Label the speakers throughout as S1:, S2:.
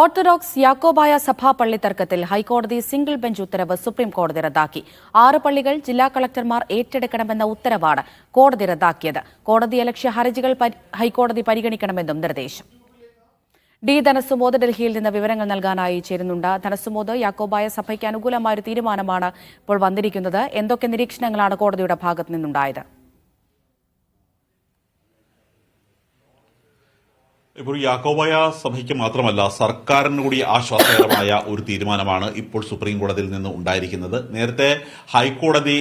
S1: Orthodox Yakobaya സഭാ പള്ളി തർക്കത്തിൽ ഹൈക്കോടതി സിംഗിൾ ബെഞ്ച് ഉത്തരവ് സുപ്രീം കോടതി റദ്ദാക്കി. ആറ് പള്ളികൾ ജില്ലാ കളക്ടർമാർ ഏറ്റെടുക്കണമെന്ന ഉത്തരവാണ് കോടതി റദ്ദാക്കിയത്. കോടതിയലക്ഷ്യ ഹർജികൾ ഹൈക്കോടതി പരിഗണിക്കണമെന്നും നിർദ്ദേശം. ഡി ധനസുമോദ് ഡൽഹിയിൽ നിന്ന് വിവരങ്ങൾ നൽകാനായി ചേരുന്നുണ്ട്. ധനസുമോദ് യാക്കോബായ സഭയ്ക്ക് അനുകൂലമായ ഒരു തീരുമാനമാണ് ഇപ്പോൾ വന്നിരിക്കുന്നത്. എന്തൊക്കെ നിരീക്ഷണങ്ങളാണ് കോടതിയുടെ ഭാഗത്തു നിന്നുണ്ടായത്?
S2: ഇപ്പോൾ യാക്കോബായ സഭയ്ക്ക് മാത്രമല്ല സർക്കാരിന് കൂടി ആശ്വാസകരമായ ഒരു തീരുമാനമാണ് ഇപ്പോൾ സുപ്രീം കോടതിയിൽ നിന്ന് ഉണ്ടായിരിക്കുന്നത്. നേരത്തെ ഹൈക്കോടതി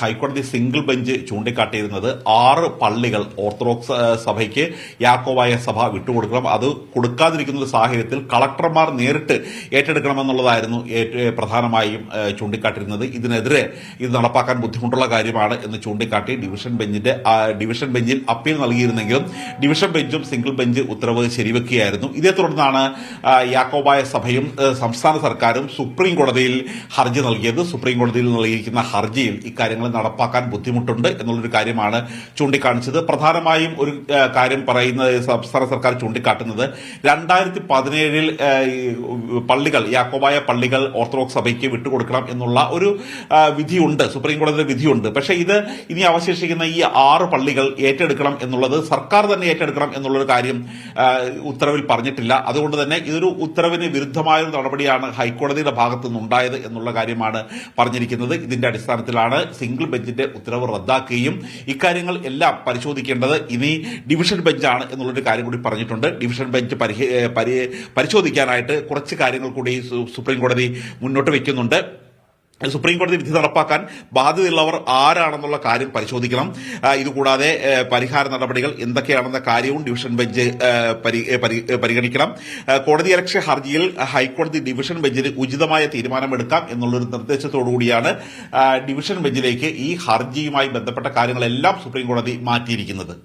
S2: ഹൈക്കോടതി സിംഗിൾ ബെഞ്ച് ചൂണ്ടിക്കാട്ടിയിരുന്നത് ആറ് പള്ളികൾ ഓർത്തഡോക്സ് സഭയ്ക്ക് യാക്കോബായ സഭ വിട്ടുകൊടുക്കണം. അത് കൊടുക്കാതിരിക്കുന്ന സാഹചര്യത്തിൽ കളക്ടർമാർ നേരിട്ട് ഏറ്റെടുക്കണമെന്നുള്ളതായിരുന്നു പ്രധാനമായും ചൂണ്ടിക്കാട്ടിരുന്നത് ഇതിനെതിരെ ഇത് നടപ്പാക്കാൻ ബുദ്ധിമുട്ടുള്ള കാര്യമാണ് എന്ന് ചൂണ്ടിക്കാട്ടി ഡിവിഷൻ ബെഞ്ചിന്റെ ഡിവിഷൻ ബെഞ്ചിൽ അപ്പീൽ നൽകിയിരുന്നെങ്കിലും ഡിവിഷൻ ബെഞ്ചും സിംഗിൾ ബെഞ്ച് ഉത്തരവ് ശരിവെക്കുകയായിരുന്നു. ഇതേ തുടർന്നാണ് യാക്കോബായ സഭയും സംസ്ഥാന സർക്കാരും സുപ്രീം കോടതിയിൽ ഹർജി നൽകിയത്. സുപ്രീം കോടതിയിൽ നൽകിയിരിക്കുന്ന ഹർജിയിൽ ഇക്കാര്യങ്ങൾ നടപ്പാക്കാൻ ബുദ്ധിമുട്ടുണ്ട് എന്നുള്ളൊരു കാര്യമാണ് ചൂണ്ടിക്കാണിച്ചത്. പ്രധാനമായും ഒരു കാര്യം പറയുന്നത് സംസ്ഥാന സർക്കാർ ചൂണ്ടിക്കാട്ടുന്നത് രണ്ടായിരത്തി പതിനേഴിൽ പള്ളികൾ യാക്കോബായ പള്ളികൾ ഓർത്തഡോക്സ് സഭയ്ക്ക് വിട്ടുകൊടുക്കണം എന്നുള്ള ഒരു വിധിയുണ്ട്. സുപ്രീം കോടതിയുടെ വിധിയുണ്ട്. പക്ഷേ ഇത് ഇനി അവശേഷിക്കുന്ന ഈ ആറ് പള്ളികൾ ഏറ്റെടുക്കണം എന്നുള്ളത് സർക്കാർ തന്നെ ഏറ്റെടുക്കണം എന്നുള്ളൊരു കാര്യം ഉത്തരവിൽ പറഞ്ഞിട്ടില്ല. അതുകൊണ്ട് തന്നെ ഇതൊരു ഉത്തരവിന് വിരുദ്ധമായ ഒരു നടപടിയാണ് ഹൈക്കോടതിയുടെ ഭാഗത്തു നിന്നുണ്ടായത് എന്നുള്ള കാര്യമാണ് പറഞ്ഞിരിക്കുന്നത്. ഇതിന്റെ അടിസ്ഥാനത്തിലാണ് സിംഗിൾ ബെഞ്ചിന്റെ ഉത്തരവ് റദ്ദാക്കുകയും ഇക്കാര്യങ്ങൾ എല്ലാം പരിശോധിക്കേണ്ടത് ഇനി ഡിവിഷൻ ബെഞ്ചാണ് എന്നുള്ളൊരു കാര്യം കൂടി പറഞ്ഞിട്ടുണ്ട്. ഡിവിഷൻ ബെഞ്ച് പരിശോധിക്കാനായിട്ട് കുറച്ച് കാര്യങ്ങൾ കൂടി സുപ്രീം കോടതി മുന്നോട്ട് വെക്കുന്നുണ്ട് സുപ്രീം കോടതി വിധി നടപ്പാക്കാൻ ബാധ്യതയുള്ളവർ ആരാണെന്നുള്ള കാര്യം പരിശോധിക്കണം. ഇതുകൂടാതെ പരിഹാര നടപടികൾ എന്തൊക്കെയാണെന്ന കാര്യവും ഡിവിഷൻ ബെഞ്ച് പരിഗണിക്കണം. കോടതി അലക്ഷ്യ ഹർജിയിൽ ഹൈക്കോടതി ഡിവിഷൻ ബെഞ്ചിന് ഉചിതമായ തീരുമാനമെടുക്കാം എന്നുള്ളൊരു നിർദ്ദേശത്തോടുകൂടിയാണ് ഡിവിഷൻ ബെഞ്ചിലേക്ക് ഈ ഹർജിയുമായി ബന്ധപ്പെട്ട കാര്യങ്ങളെല്ലാം സുപ്രീം കോടതി മാറ്റിയിരിക്കുന്നത്.